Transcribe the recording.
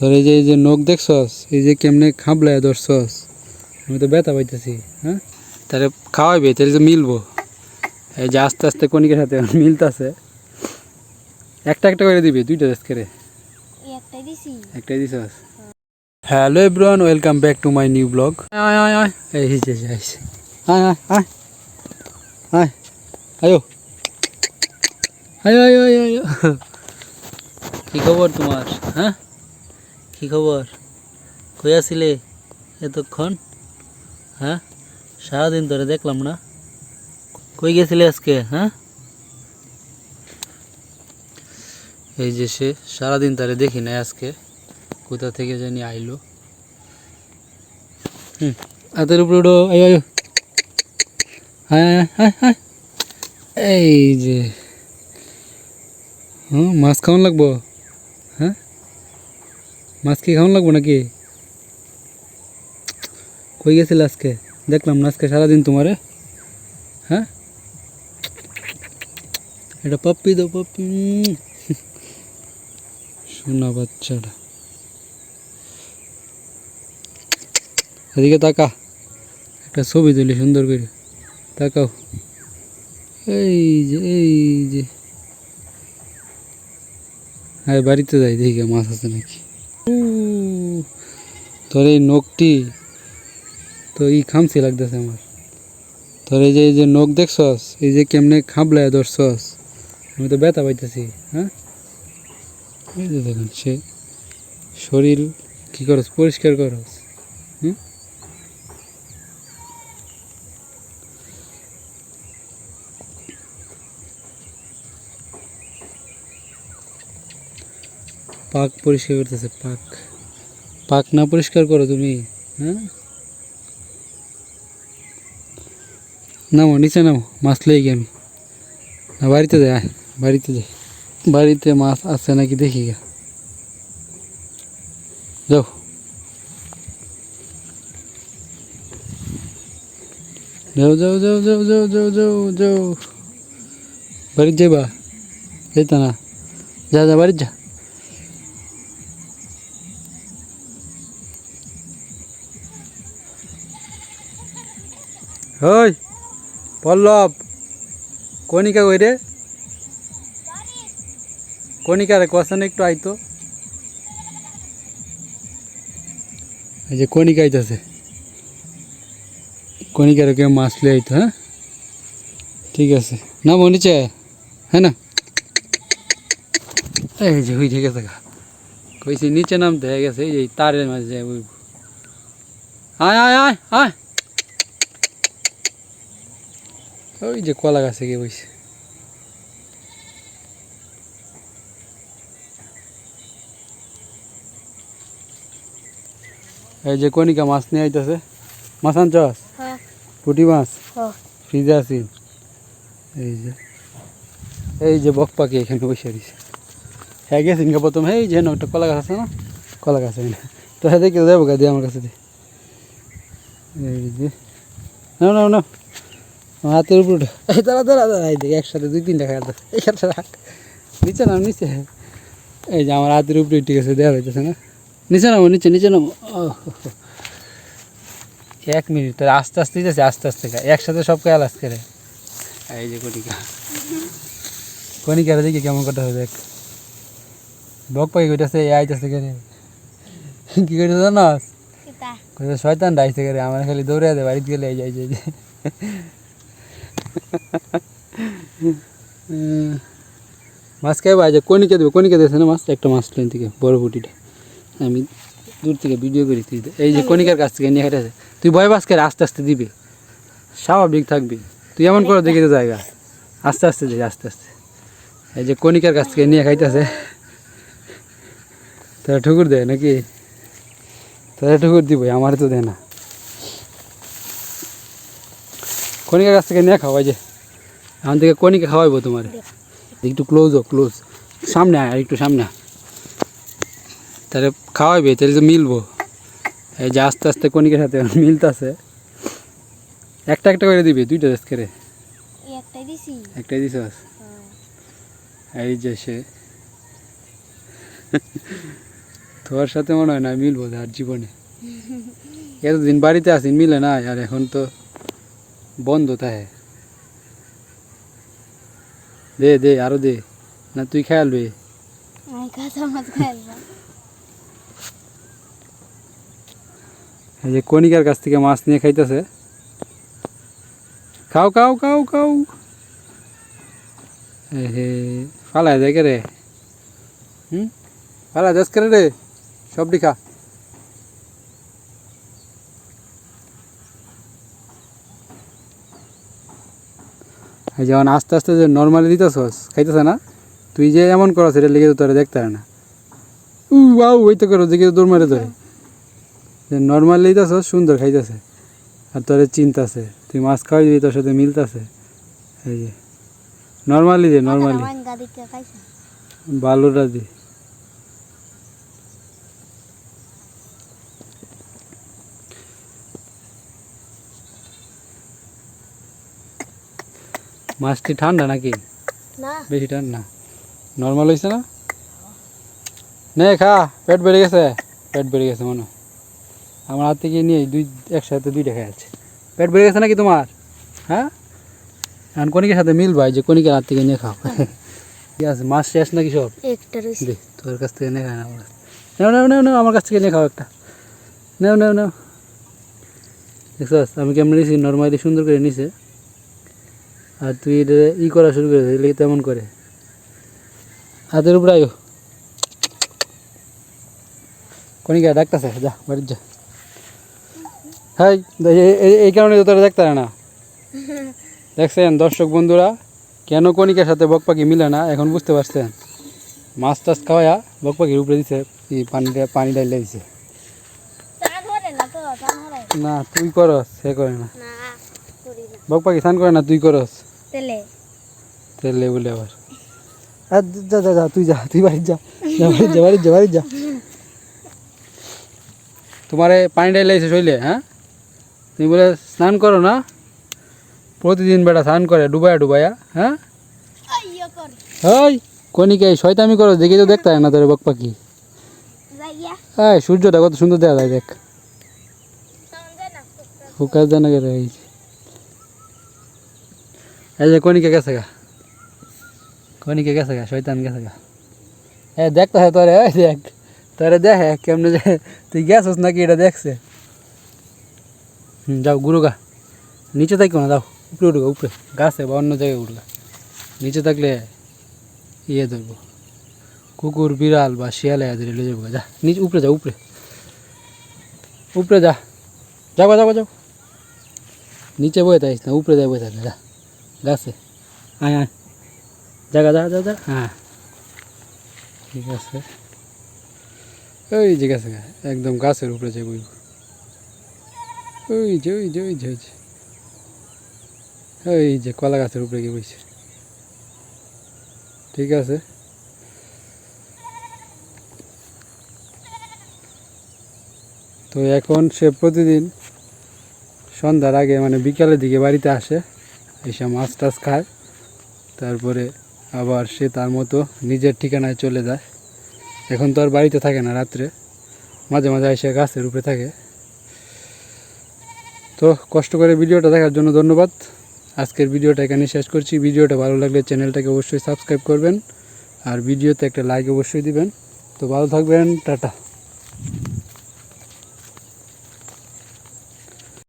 তোর এই যে এই যে নখ দেখছস এই যে কেমনে খাবলায় ধরছস আমি তো ব্যথা পাইতেছি হ্যাঁ? তাহলে খাওয়াইবে তাহলে তো মিলবো। এই যে আস্তে আস্তে কণিকের সাথে মিলতাছে। একটা একটা করে দিবি দুইটা দেশ করে। একটাই দিছি। একটাই দিছস? Hello everyone welcome back to my new vlog. আয় আয় আয়। এই যে আয় আয়। আয় আয়ো। আয় আয় আয় আয়। কি খবর তোমার হ্যাঁ? কি খবর? কই আছিলে এতক্ষণ? হ্যাঁ? সারাদিন ধরে দেখলাম না। কই গেছিলে আজকে হ্যাঁ? এই যে সে সারাদিন তারে দেখি নাই আজকে। কোথা থেকে জানি আইলো। হুম, হাতের উপরে উঠো। আয়ো হ্যাঁ হ্যাঁ হ্যাঁ এই যে, হুম, মাছ খাওয়ান লাগবো? হ্যাঁ মাছ কি খাওয়ান লাগবো নাকি? কই গেছিল আজকে? দেখলাম না, আজকে সারাদিন তোমারে। হ্যাঁ? এটা পাপ্পি দাও, পাপ্পি। সোনা বাচ্চাটা। এদিকে তাকা। একটা ছবি তুলি সুন্দর করে। তাকাও। এই যে এই যে। হ্যাঁ বাড়িতে যাই, দেখি মাছ আছে নাকি। তোর এই নখটি তো এই খামসি লাগতেছে আমার। তোর এই যে এই যে নখ দেখছস, এই যে কেমনে খাবলায় ধরছস, আমি তো ব্যথা পাইতেছি হ্যাঁ? এই যে দেখুন, সে শরীর কি করস, পরিষ্কার করস, হুম? পাক পরিষ্কার করতেছে, পাক। পাক না পরিষ্কার করো তুমি হ্যাঁ? নামো নিচে নামো মাছ লেগে গিয়ে আমি না বাড়িতে যাই আয়, বাড়িতে যাই বাড়িতে মাছ আছে নাকি দেখি গা। যাও। যাও যাও যাও যাও যাও যাও যাও যাও। বাড়িতে যাইবা? যাইতা না? যা যা বাড়িতে যা। ওই, পল্লব, কণিকা কই রে? কণিকা রে কষান একটু আইতো এই যে কণিকা আইতাছে। কণিকার কেউ মাছ লিয়ে আইতো হ্যাঁ? ঠিক আছে। না নিচে হ্যাঁ না? এই যে হই ঠিক আছে কইছি, নিচে নামতে হয়ে গেছে, এই তারের মাঝে বইব আয় আয় আয় আয়। ওই যে কলা গাছে গিয়ে বইছে। এই যে কণিকা মাছ নিয়ে আইতেছে। মাছ আনছস? হ্যাঁ। পুঁটি মাছ? হ্যাঁ। ফ্রিজে আছি। এই যে এই যে বক পাখি এখানে বসে দিছে হ্যাঁ গেছেন কে প্রথম। এই যে একটা কলা গাছ আছে না? কলা গাছ এখানে তো হ্যাঁ দেখে যাব গা দিয়ে আমার কাছে দিয়ে এই যে না না না হাতের উপর। এই দাঁড়া দাঁড়া দাঁড়া এই দেখ একসাথে দুই তিনটা দাও এইখানে রাখ। নিচে নাম নিচে। এই যে আমার হাতের উপরে ঠিক আছে দেওয়া হইতেছে না। নিচে নামো নিচে নিচে নামো। এক মিনিট তোর আস্তে আস্তে যাচ্ছে আস্তে আস্তে খায় একসাথে সব খেয়াল আজকে রে। এই যে কণিকা। কণিকার দেখি কেমন কথা হবে দেখ বক পাই কইতাছে এ আইতাছে কে কি কইতাছে জানাস? শয়তান ডাইছে কে রে আমার খালি দৌড়ে দে বাড়িতে গেলে এই যাই যাই মাছ খাইবা যে কণিকা দেবে, কণিকা দিয়েছে না মাছ? একটা মাছ লেন থেকে, বড় বুটিটা আমি দূর থেকে ভিডিও করি, তুই এই যে কণিকার কাছ থেকে নিয়ে খাইতেছে তুই ভয় বাস করে আস্তে আস্তে দিবি। স্বাভাবিক থাকবি। তুই এমন করে, দেখি জায়গা। আস্তে আস্তে দিবি, আস্তে আস্তে। এই যে কণিকার কাছ থেকে নিয়ে খাইতেছে তারা ঠুকুর দেয় নাকি? তারা ঠুকুর দিব আমার তো দেয় না। কণিকার কাছ থেকে নিয়ে খাওয়াই যে এখন থেকে কণিকা খাওয়াইবো তোমার। একটু ক্লোজ ও ক্লোজ সামনে আয় আর একটু সামনে তাহলে খাওয়াইবে তাহলে তো মিলবো। এই যে আস্তে আস্তে কণিকার সাথে মিলতেছে। একটা একটা করে দিবি দুইটা রেস্ট করে। একটাই দিছস হ্যাঁ। এই যে সে। তোর সাথে মনে হয় না মিলবো আর জীবনে। এতদিন বাড়িতে আসি মিলে না আর এখন তো বন্ধ তাহে দে দে আরও দে। না তুই খেয়ালবি আমি কাঁচা এই যে কণিকার কাছ থেকে মাছ নিয়ে খাইতেছে। খাও খাও খাও খাও। হে ফালাই দেয় কে রে? হুম? ফালাই দেশ করে রে। সবটি খা। এই যেমন আস্তে আস্তে যে নর্মালি দিতেছস খাইতেছে না? তুই যে এমন করস এটা লেগে তোরা দেখতে হয় না। উ আউ ওই তো করো দেখে দৌড় মারে তোরে যে নর্মালি দিতেছ সুন্দর খাইতেছে। আর তোরে চিন্তাছে। তুই মাছ খাওয়াই দিবি তোর সাথে মিলতেছে। এই যে। নর্মালি দে নর্মালি বালুরা বালুটা দি। মাছটি ঠান্ডা নাকি? না। বেশি ঠান্ডা। নর্মাল হয়েছে না? নে খা পেট বেড়ে গেছে। পেট বেড়ে গেছে মনে আমার হাত থেকে নিয়ে দুই একসাথে দুইটা খেয়ে আছে। পেট বেড়ে গেছে নাকি তোমার? হ্যাঁ? এখন কণিকের সাথে মিলবা এই যে কণিকের হাত থেকে নিয়ে খাও। ঠিক আছে মাছ শেষ নাকি সব? তোর কাছ থেকে নিয়ে খায় না আমার নাও নাও নাও নাও আমার কাছ থেকে নিয়ে খাও একটা। নাও নাও নাও। দেখছস আমি কেমন নিয়েছি নর্মালি সুন্দর করে নিছে। আর তুই এটা ই করা শুরু করে দিলি তেমন করে। হাতের উপরে আয়ো। কনিকা ডাকতেছে যা বাড়ির যা। হাই এই কারণে তো তোরা দেখতে না। দেখছেন দর্শক বন্ধুরা কেন কণিকার সাথে বক পাখি মিলে না? এখন বুঝতে পারছেন। মাছ টাছ খাওয়া বক পাখির উপরে দিছে এই পানিটা পানি ডাইলে দিছে। না তুই করস সে করে না। না করি না। বক পাখি স্নান করে না তুই করস। তেলে। তেলে বলে আবার। আর যা যা যা তুই যা তুই বাড়ি যা যা বাড়ি যা বাড়ি যা বাড়ি যা। তোমারে পানি ডাইলে দিছে শৈলে হ্যাঁ? তুমি বলে স্নান করো না? প্রতিদিন বেটা স্নান করে ডুবায়া ডুবায়া হ্যাঁ? ইয়ে কর। ওই কনিকে শয়তামি করো দেখে তো দেখতে হয় না তোর বক পাখি। যাইয়া। এই সূর্যটা কত সুন্দর দেখা যায় দেখ। সাউন্ড যায় না ফোকাস দেয় না কেন এই যে। এই যে কনিকে গেছে গা। কনিকে গেছে গা শয়তান গেছে গা। এ দেখতে হয় তোরে ওই দেখ। তোরে দেখে কেমনে যে তুই গেছিস নাকি এটা দেখছে। হুম যাও গুরু গা। নিচে থাকো না যাও উপরে উঠো উপরে। গাছে বা অন্য জায়গায় উঠলা নিচে থাকলে ইয়ে ধরবো। কুকুর বিড়াল বা শিয়ালে এদের লে যাব যা নিচে উপরে যা উপরে। উপরে যা। যাও যাও যাও নিচে বয়ে থাকিস না উপরে যায় বয়ে থাকে যা। গাছে আয় আয়। জায়গা যা যা যা হ্যাঁ। ঠিক আছে। ওই যে গেছে, একদম গাছের উপরে ওই যে ওই যে ওই যে ওই যে। ওই যে কলা গাছের উপরে গিয়ে বইছে। ঠিক আছে। তো এখন সে প্রতিদিন সন্ধ্যার আগে মানে বিকালের দিকে বাড়িতে আসে। এসে মাছ টাছ খায়। তারপরে আবার সে তার মতো নিজের ঠিকানায় চলে যায়। এখন তো আর বাড়িতে থাকে না রাত্রে। মাঝে মাঝে এসে গাছের উপরে থাকে। তো কষ্ট করে ভিডিওটা দেখার জন্য ধন্যবাদ। আজকের ভিডিওটা এখানে শেষ করছি। ভিডিওটা ভালো লাগলে চ্যানেলটাকে অবশ্যই সাবস্ক্রাইব করবেন। আর ভিডিওতে একটা লাইক অবশ্যই দিবেন। তো ভালো থাকবেন, টাটা।